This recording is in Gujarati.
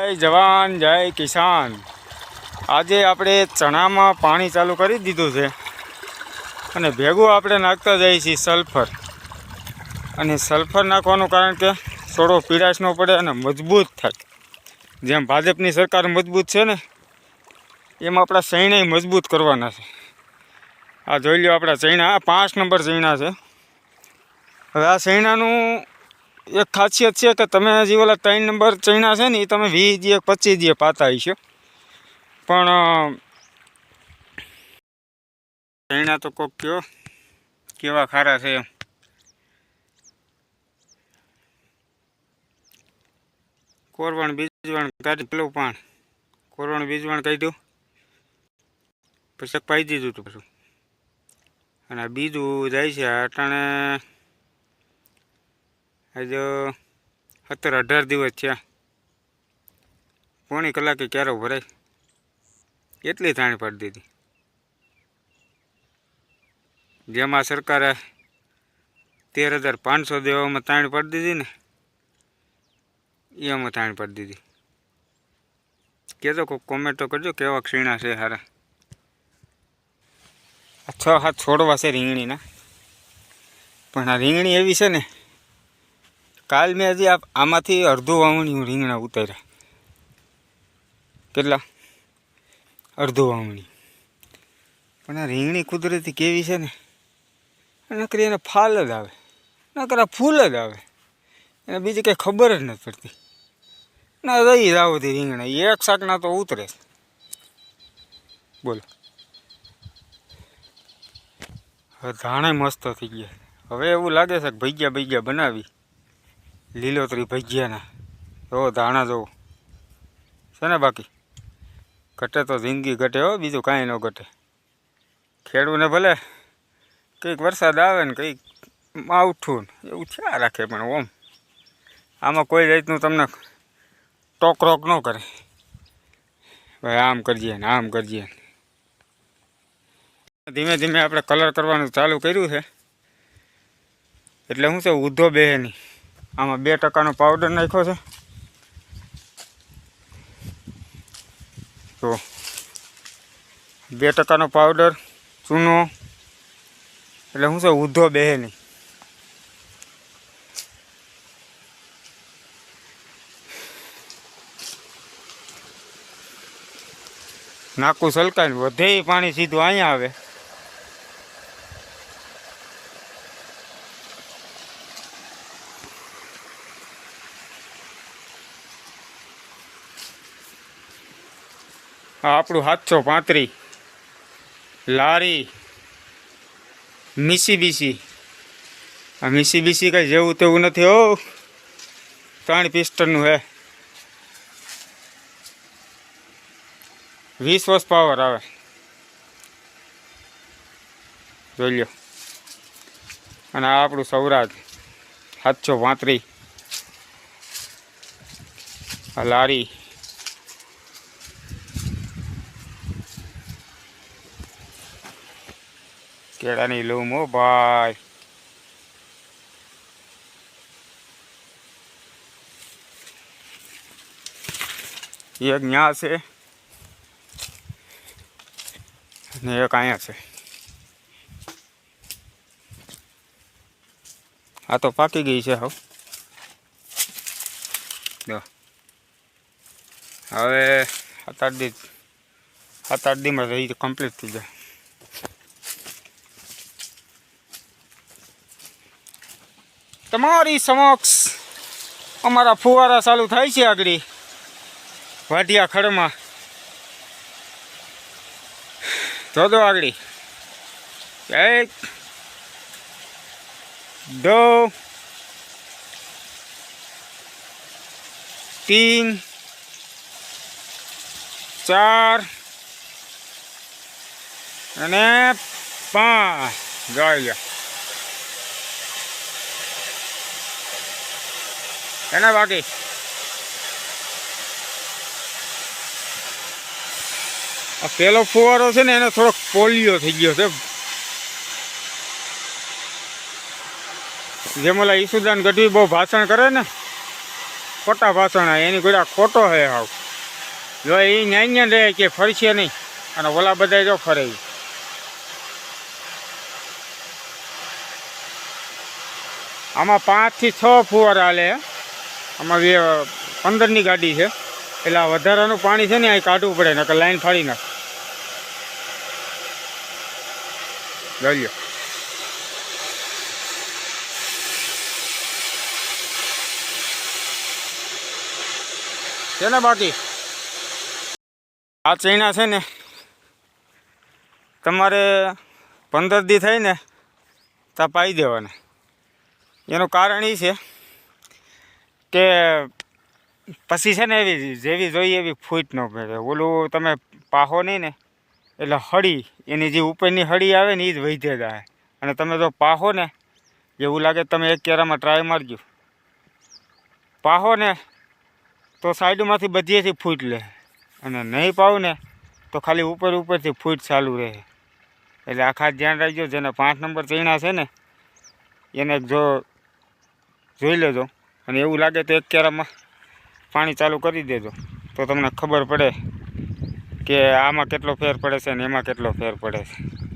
જય જવાન, જય કિસાન. આજે આપણે ચણામાં પાણી ચાલુ કરી દીધું છે. અને ભેગું આપણે નાખતા જઈએ છીએ સલ્ફર. અને સલ્ફર નાખવાનું કારણ કે થોડો પીડાશ ન પડે અને મજબૂત થાય. જેમ ભાજપની સરકાર મજબૂત છે ને, એમ આપણા સૈન્ય મજબૂત કરવાના છે. આ જોઈ લો આપણા ચૈણા પાંચ નંબર ચૈણા છે. હવે આ ચૈણાનું એક ખાસિયત છે કે તમે જે ઓલા ત્રણ નંબર ચૈણા છે ને એ તમે વીસ દીએ પચીસ દીએ પાતા હશો પણ ચૈણા તો કોક કયો, કેવા ખારા છે એમ. કોરવણ બીજવણ કાઢી પેલું પણ. કોરવણ બીજવણ કાઢ્યું પછી પાઈ દીધું હતું પછી. અને બીજું જાય છે, અટાણે આજે સત્તર અઢાર દિવસ થયા. પોણી કલાકે ક્યારે ભરાય? એટલી થાણી પાડી દીધી. જેમાં સરકારે તેર હજાર પાંચસો દેવામાં તાણ પાડી દીધી ને, એમાં તાણી પાડી દીધી. કહેજો કોઈક કોમેન્ટો કરજો કેવા ક્ષીણા છે હારા. છ હાથ છોડવા છે રીંગણીના. પણ આ રીંગણી એવી છે ને કાલ મેં હજી આમાંથી અડધું વાવણી રીંગણા ઉતાર્યા. કેટલા? અડધું વાવણી પણ આ રીંગણી કુદરતી કેવી છે ને? નકરી એને ફાલ જ આવે. નકરા ફૂલ જ આવે. એને બીજી કંઈ ખબર જ નથી પડતી. ના, રહી રાવતી રીંગણા. એક શાકના તો ઉતરે. બોલો. ધાણા મસ્ત થઈ ગયા. હવે એવું લાગે છે કે ભૈગ્યા ભૈગ્યા બનાવી. લીલોતરી ભજીયાના. જો ધાણા જોવો. છે ને બાકી? ઘટે તો જિંદગી ઘટે હો, બીજું કાંઈ ન ઘટે. ખેડૂને ભલે કંઈક વરસાદ આવે ને કંઈક માવઠું એવું થયા રાખે પણ ઓમ. આમાં કોઈ રીતનું તમને ટોકરોક ન કરે. ભાઈ, આમ કરજે ને, આમ કરજે ધીમે ધીમે આપણે કલર કરવાનું ચાલુ કર્યું છે. એટલે શું છે ઉધો બેહે નહીં. આમાં બે ટકાનો પાવડર નાખ્યો છે. તો બે ટકાનો પાવડર ચૂનો, એટલે શું છે ઉધો બેહે નહીં. નાકું સલકાય વધે પાણી સીધું અહીંયા આવે. આ આપણું સાતસો પાંત્રીસ લારી. મિસી બીસી આ મિસી બીસી કંઈ જેવું તેવું નથી હો. ત્રણ પિસ્ટનનું હે. વીસ વર્ષ પાવર આવે. જોઈ લ્યો. અને આ આપણું સૌરાજ. સાતસો પાંત્રીસ આ લારી. કેળાની લૂમ હો ભાઈ એક ન્યા છે ને એક અહીંયા છે આ તો પાકી ગઈ છે હવે જો હવે સાત આઠ દી સાત આઠ દીમાં રહી કમ્પ્લીટ થઈ જાય તમારી સમક્ષ અમારા ફુવારા ચાલુ થાય છે આગળ. વાઢિયા ખડમાં. જોજો આગળ. એક, દો, તીન, ચાર, અને પાંચ. જોઈ એના બાકી. આ પેલો ફુવારો છે ને, એને થોડોક પોલિયો થઈ ગયો છે. જેમ ઓલા ઈસુદાન ગઢવી બહુ ભાષણ કરે ને, ખોટા ભાષણ એની ગોળા ખોટો હે હાવ. જો એ ન્યાય રહે કે ફરશે નહીં, અને ઓલા બધા જો ફરે આમાં પાંચથી છ ફુવારા હાલે વે પંદરની ગાડી છે. એટલે આ વધારાનું પાણી છે ને, અહીં કાઢવું પડે, નકર લાઈન ફાડી નાખ. જોઈ છે ને બાકી? આ ચૈણા છે ને, તમારે પંદર દી થાય ને, તો પાઈ દેવાના. એનું કારણ એ છે કે પછી છે ને એવી જેવી જોઈએ એવી ફૂટ ન પડે ઓલું તમે પાહો નહીં ને, એટલે હળી, એની જે ઉપરની હળી આવે ને એ જ વૈધે જાય. અને તમે જો પાહો ને, એવું લાગે તમે એક કેરામાં ટ્રાય મારજો. પાહો ને, તો સાઈડમાંથી બધીએથી ફૂટ લે. અને નહીં પાવ ને, તો ખાલી ઉપર ઉપરથી ફૂટ ચાલુ રહે. એટલે આ ખાસ ધ્યાન રાખજો, જેને પાંચ નંબર ચીણા છે ને, એને જો જોઈ લેજો. અને એવું લાગે તો એક કેરામાં પાણી ચાલુ કરી દેજો. તો તમને ખબર પડે કે આમાં કેટલો ફેર પડે છે ને એમાં કેટલો ફેર પડે છે.